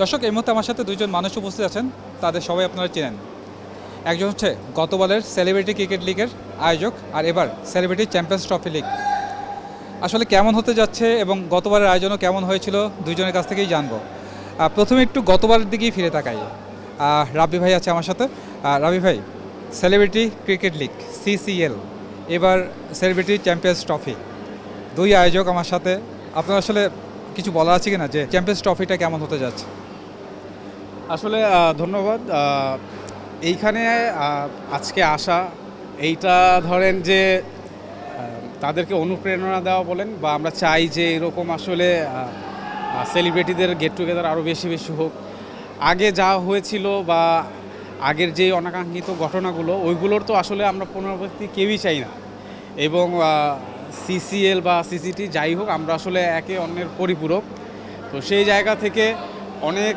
দর্শক, এই মুহূর্তে আমার সাথে দুইজন মানুষ উপস্থিত আছেন। তাদের সবাই আপনারা চেনেন। একজন হচ্ছে গতবারের সেলিব্রিটি ক্রিকেট লিগের আয়োজক আর এবার সেলিব্রিটি চ্যাম্পিয়ন্স ট্রফি লিগ আসলে কেমন হতে যাচ্ছে এবং গতবারের আয়োজনও কেমন হয়েছিল, দুইজনের কাছ থেকেই জানব। প্রথমে একটু গতবারের দিকেই ফিরে তাকাই। রাব্বি ভাই আছে আমার সাথে। রাব্বি ভাই সেলিব্রিটি ক্রিকেট লিগ সিসিএল এবার সেলিব্রিটি চ্যাম্পিয়ন্স ট্রফি দুই আয়োজক আমার সাথে। আপনার আসলে কিছু বলার আছে কিনা যে চ্যাম্পিয়ন্স ট্রফিটা কেমন হতে যাচ্ছে? আসলে ধন্যবাদ। এইখানে আজকে আসা, এইটা ধরেন যে তাদেরকে অনুপ্রেরণা দেওয়া বলেন বা আমরা চাই যে, এরকম আসলে সেলিব্রিটিদের গেট টুগেদার আরও বেশি বেশি হোক। আগে যা হয়েছিল বা আগের যে অনাকাঙ্ক্ষিত ঘটনাগুলো, ওইগুলোর তো আসলে আমরা পুনরাবৃত্তি কেউই চাই না। এবং সিসিএল বা সিসিটি যাই হোক, আমরা আসলে একে অন্যের পরিপূরক। তো সেই জায়গা থেকে অনেক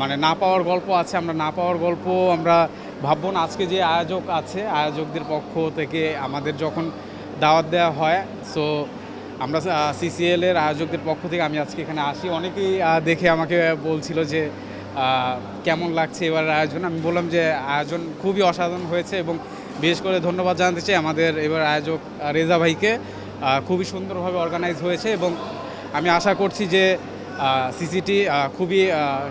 মানে না পাওয়ার গল্প আছে, আমরা না পাওয়ার গল্প আমরা ভাববো না। আজকে যে আয়োজক আছে, আয়োজকদের পক্ষ থেকে আমাদের যখন দাওয়াত দেওয়া হয় সো আমরা সিসিএল এর আয়োজকদের পক্ষ থেকে আমি আজকে এখানে আসি। অনেকেই দেখে আমাকে বলছিল যে কেমন লাগছে এবার আয়োজন। আমি বললাম যে, আয়োজন খুবই অসাধারণ হয়েছে এবং বিশেষ করে ধন্যবাদ জানাতে চাই আমাদের এবার আয়োজক রেজা ভাইকে। খুবই সুন্দরভাবে অর্গানাইজ হয়েছে এবং আমি আশা করছি যে সিসিটি খুবই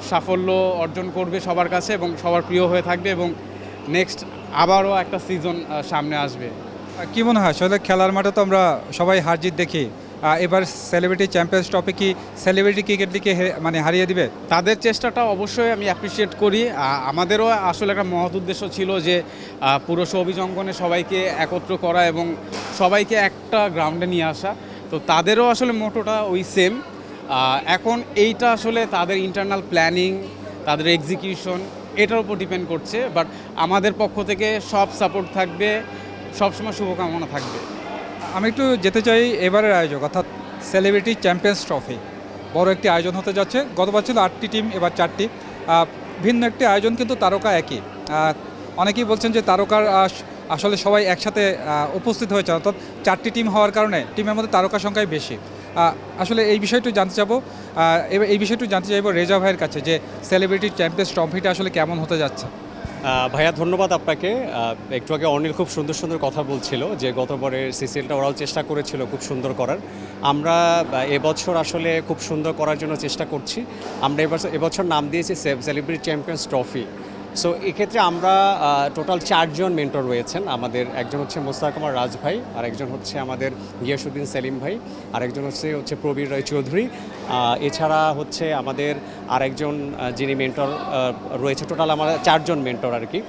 সাফল্য অর্জন করবে সবার কাছে এবং সবার প্রিয় হয়ে থাকবে এবং নেক্সট আবারও একটা সিজন সামনে আসবে। কি মনে হয়? আসলে খেলার মাঠে তো আমরা সবাই হার জিত দেখি। এবার সেলিব্রিটি চ্যাম্পিয়ন্স ট্রফি কি সেলিব্রিটি ক্রিকেট লিগে মানে হারিয়ে দিবে? তাদের চেষ্টাটা অবশ্যই আমি অ্যাপ্রিসিয়েট করি। আমাদেরও আসলে একটা মহৎ উদ্দেশ্য ছিল যে পুরো অভিজঙ্গনে সবাইকে একত্র করা এবং সবাইকে একটা গ্রাউন্ডে নিয়ে আসা। তো তাদেরও আসলে মোটোটা ওই সেম এখন এইটা আসলে তাদের ইন্টারনাল প্ল্যানিং তাদের এক্সিকিউশন এটার উপর ডিপেন্ড করছে বাট আমাদের পক্ষ থেকে সব সাপোর্ট থাকবে, সবসময় শুভকামনা থাকবে। আমি একটু যেতে চাই এবারের আয়োজক, অর্থাৎ সেলিব্রিটি চ্যাম্পিয়ন্স ট্রফি বড় একটি আয়োজন হতে যাচ্ছে, গতবার ছিল আটটি টিম এবার চারটি। ভিন্ন একটি আয়োজন কিন্তু তারকা একই। অনেকেই বলছেন যে তারকার আসলে সবাই একসাথে উপস্থিত হয়েছে অর্থাৎ চারটি টিম হওয়ার কারণে টিমের মধ্যে তারকা সংখ্যাই বেশি। আসলে এই বিষয়টি জানতে চাবো। এবার এই বিষয়টি জানতে চাইব রেজা ভাইয়ের কাছে যে সেলিব্রিটি চ্যাম্পিয়ন্স ট্রফিটা আসলে কেমন হতে যাচ্ছে? ভাইয়া, ধন্যবাদ আপনাকে। একটু আগে অনিল খুব সুন্দর সুন্দর কথা বলছিল যে গতবারের সিসিএলটা ওরাও চেষ্টা করেছিল খুব সুন্দর করার। আমরা এবছর আসলে খুব সুন্দর করার জন্য চেষ্টা করছি। আমরা এবছর এবছর নাম দিয়েছি সেলিব্রিটি চ্যাম্পিয়ন্স ট্রফি সো এক্ষেত্রে আমরা টোটাল চারজন মেন্টর রয়েছেন। আমাদের একজন হচ্ছে মোস্তাক কুমার রাজ ভাই, আর একজন হচ্ছে আমাদের গিয়াসুদ্দিন সেলিম ভাই, আর একজন হচ্ছে হচ্ছে প্রবীর রায় চৌধুরী। এছাড়া হচ্ছে আমাদের আরেকজন যিনি মেন্টর রয়েছে। টোটাল আমাদের চারজন মেন্টর আর কি।